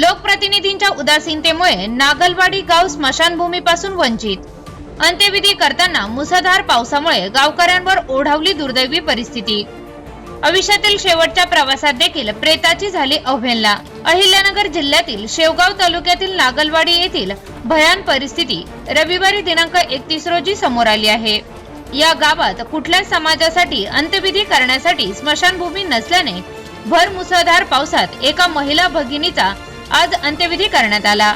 लोकप्रतिनिधींच्या उदासीनतेमुळे नागलवाडी गाव स्मशानभूमीपासून वंचित. अंत्यविधी करताना मुसळधार पावसामुळे गावकऱ्यांवर ओढावली दुर्दैवी परिस्थिती. आयुष्यातील शेवटच्या प्रवासात देखील प्रेताची झाली अवहेलना. अहिल्यानगर जिल्ह्यातील शेवगाव तालुक्यातील नागलवाडी येथील भयान परिस्थिती रविवारी दिनांक एकतीस रोजी समोर आली आहे. या गावात कुठल्याच समाजासाठी अंत्यविधी करण्यासाठी स्मशानभूमी नसल्याने भर मुसळधार पावसात एका महिला भगिनीचा आज अंत्यविधी करण्यात आला.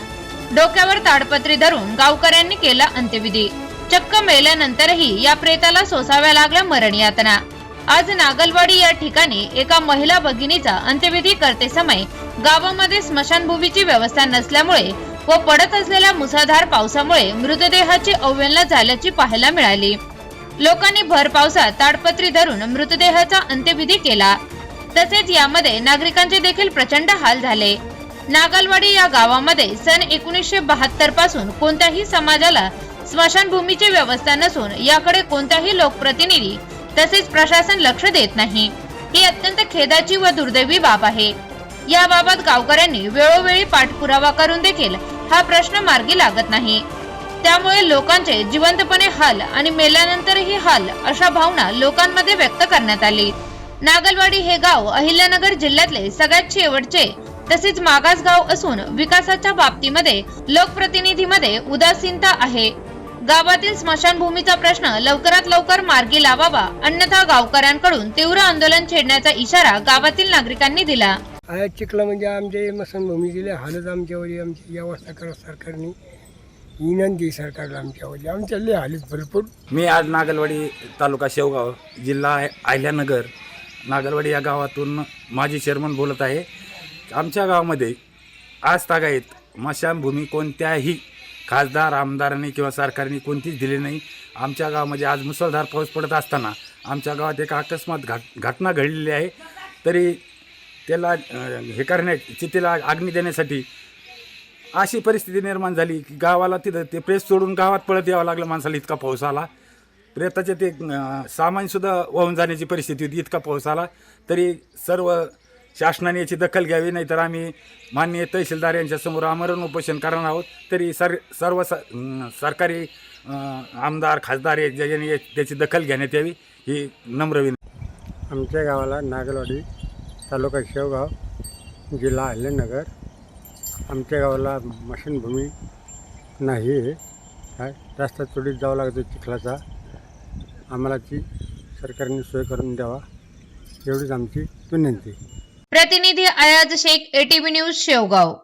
डोक्यावर ताडपत्री धरून गावकऱ्यांनी केला अंत्यविधी. चक्क मेल्यानंतरही या प्रेताला सोसाव्या लागल्या मरण यातना. आज नागलवाडी या ठिकाणी एका महिला भगिनीचा अंत्यविधी करते समय गावामध्ये स्मशानभूमीची व्यवस्था नसल्यामुळे व पडत असलेल्या मुसळधार पावसामुळे मृतदेहाची अवहेलना झाल्याची पाहायला मिळाली. लोकांनी भर पावसात ताडपत्री धरून मृतदेहाचा अंत्यविधी केला. तसेच यामध्ये नागरिकांचे देखील प्रचंड हाल झाले. नागलवाडी या गावामध्ये सन एकोणीसशे बहात्तरपासून कोणत्याही समाजाला स्मशानभूमीची व्यवस्था नसून याकडे कोणताही लोकप्रतिनिधी तसेच प्रशासन लक्ष देत नाही. ही अत्यंत खेदाची व दुर्दैवी बाब आहे. याबाबत गावकऱ्यांनी वेळोवेळी पाठपुरावा करून देखील हा प्रश्न मार्गी लागत नाही. त्यामुळे लोकांचे जिवंतपणे हाल आणि मेल्यानंतरही हाल अशा भावना लोकांमध्ये व्यक्त करण्यात आली. नागलवाडी हे गाव अहिल्यानगर जिल्ह्यातले सगळ्यात शेवटचे तसेच मागास गाव असून विकासाच्या बाबतीमध्ये लोकप्रतिनिधीमध्ये उदासीनता आहे. गावातील स्मशानभूमीचा प्रश्न लवकरात लवकर मार्गी लावावा अन्यथा गावकऱ्यांकडून तीव्र आंदोलन छेडण्याचा इशारा गावातील नागरिकांनी दिला. आया चिखला म्हणजे आमच्या मसनभूमी दिले हालत आमच्यावर आमची व्यवस्था करा सरकारने. विनंती सरकारला आमच्यावर. आमच्या लय हालत भरपूर. मी आज नागलवाडी तालुका शेवगाव जिल्हा आहे अहिल्यानगर. नागलवाडी या गावातून माजी चेअरमन बोलत आहे. आमच्या गावामध्ये आज तागायत मशानभूमी कोणत्याही खासदार आमदारांनी किंवा सरकारने कोणतीच दिली नाही. आमच्या गावामध्ये आज मुसळधार पाऊस पडत असताना आमच्या गावात एक अकस्मात घाट घटना घडलेली आहे. तरी त्याला हे करण्या चितेला अग्नी देण्यासाठी अशी परिस्थिती निर्माण झाली की गावाला तिथं ते प्रेस सोडून गावात पळत यावं लागलं. माणसाला इतका पाऊस आला. प्रेताचे ते सामानसुद्धा वाहून जाण्याची परिस्थिती होती. इतका पाऊस आला. तरी सर्व शासनाने याची दखल घ्यावी नाहीतर आम्ही माननीय तहसीलदार यांच्यासमोर आमरण उपोषण करणार आहोत. तरी सर सर्व स सरकारी आमदार खासदार या- ज्याने त्याची दखल घेण्यात यावी ही नम्र विनंती. आमच्या गावाला नागलवाडी तालुका शेवगाव जिल्हा अहिल्यानगर. आमच्या गावाला मशीनभूमी नाही आहे. काय रस्ता चोडीत जावं लागतो चिखलाचा. आम्हाला ती सरकारने सोय करून द्यावा एवढीच आमची विनंती. प्रतिनिधी अयाज शेख एटीव्ही न्यूज शेवगाव.